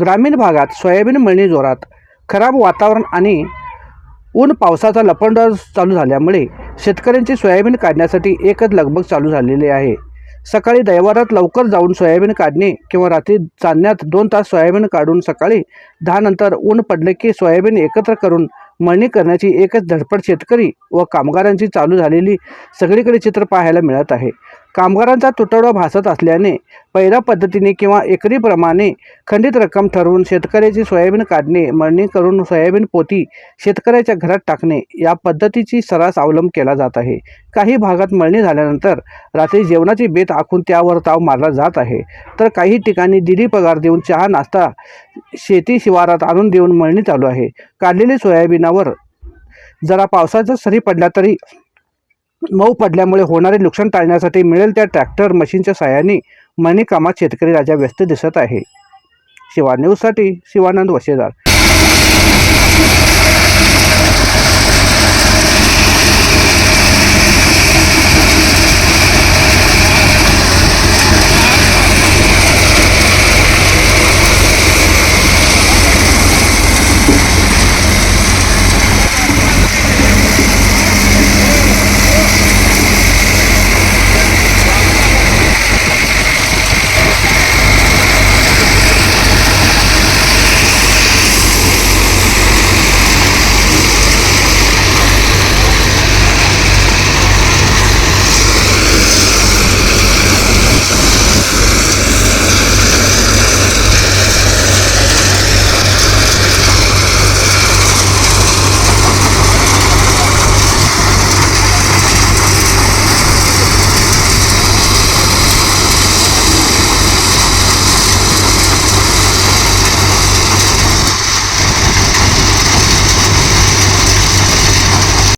ग्रामीण भागात सोयाबीन मळणी जोरात खराब वातावरण आणि ऊन पावसाचा लपंडाव चालू झाल्यामुळे शेतकऱ्यांची सोयाबीन काढण्यासाठी एकच लगबग चालू झालेली आहे. सकाळी दैवारात लवकर जाऊन सोयाबीन काढणे किंवा रात्री चांदण्यात दोन तास सोयाबीन काढून सकाळी दहा नंतर ऊन पडले की सोयाबीन एकत्र करून मळणी करण्याची एकच धडपड शेतकरी व कामगारांची चालू झालेली सगळीकडे चित्र पाहायला मिळत आहे. कामगारांचा तुटवडा भासत असल्याने पैरा पद्धतीने किंवा एकरीप्रमाणे खंडित रक्कम ठरवून शेतकऱ्याची सोयाबीन काढणे मळणी करून सोयाबीन पोती शेतकऱ्याच्या घरात टाकणे या पद्धतीची सर्रास अवलंब केला जात आहे. काही भागात मळणी झाल्यानंतर रात्री जेवणाची बेत आखून त्यावर ताव मारला जात आहे. तर काही ठिकाणी दिली पगार देऊन चहा नाश्ता शेती शिवारात आणून देऊन मळणी चालू आहे. काढलेली सोयाबीनावर जरा पावसाचा सरी पडला तरी मऊ पडल्यामुळे होणारे नुकसान टाळण्यासाठी मिळेल त्या ट्रॅक्टर मशीनच्या साहाय्याने मळणी कामात शेतकरी राजा व्यस्त दिसत आहे. शिवा न्यूजसाठी शिवानंद वशेदार